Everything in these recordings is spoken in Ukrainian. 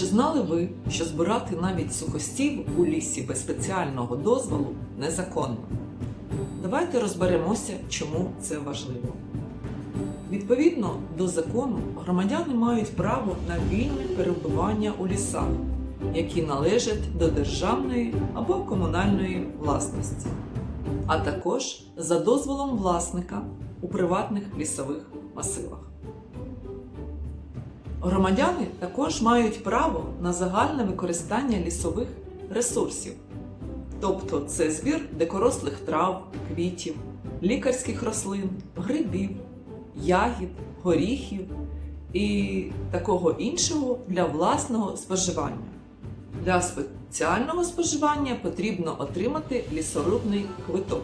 Чи знали ви, що збирати навіть сухостів у лісі без спеціального дозволу незаконно? Давайте розберемося, чому це важливо. Відповідно до закону, громадяни мають право на вільне перебування у лісах, які належать до державної або комунальної власності, а також за дозволом власника у приватних лісових масивах. Громадяни також мають право на загальне використання лісових ресурсів, тобто це збір дикорослих трав, квітів, лікарських рослин, грибів, ягід, горіхів і такого іншого для власного споживання. Для спеціального споживання потрібно отримати лісорубний квиток.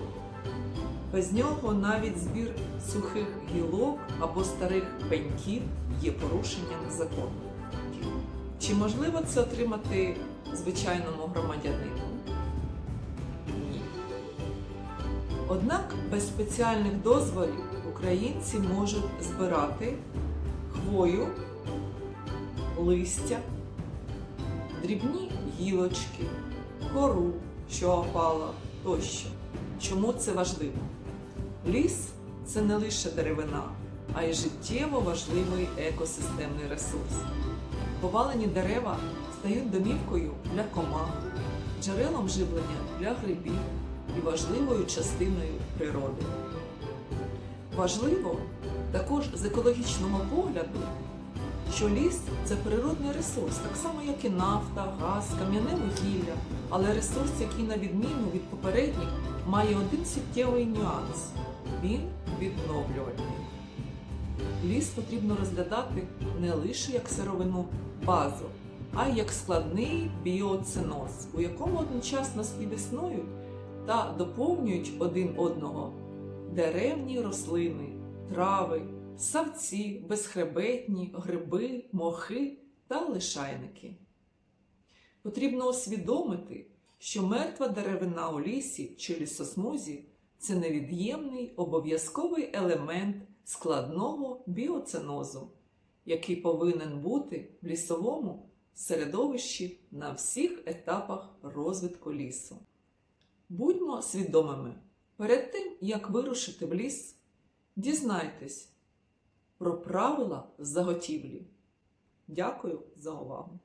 Без нього навіть збір сухих гілок або старих пеньків є порушенням закону. Чи можливо це отримати звичайному громадянину? Ні. Однак без спеціальних дозволів українці можуть збирати хвою, листя, дрібні гілочки, кору, що опала тощо. Чому це важливо? Ліс це не лише деревина, а й життєво важливий екосистемний ресурс. Повалені дерева стають домівкою для комах, джерелом живлення для грибів і важливою частиною природи. Важливо також з екологічного погляду, що ліс це природний ресурс, так само як і нафта, газ, кам'яне вугілля, але ресурс, який на відміну від попередніх, має один суттєвий нюанс він відновлювальний. Ліс потрібно розглядати не лише як сировину базу, а й як складний біоциноз, у якому одночасно співіснують та доповнюють один одного деревні рослини, трави, савці, безхребетні, гриби, мохи та лишайники. Потрібно усвідомити, що мертва деревина у лісі чи лісосмузі це невід'ємний обов'язковий елемент складного біоценозу, який повинен бути в лісовому середовищі на всіх етапах розвитку лісу. Будьмо свідомими, перед тим, як вирушити в ліс, дізнайтесь про правила заготівлі. Дякую за увагу!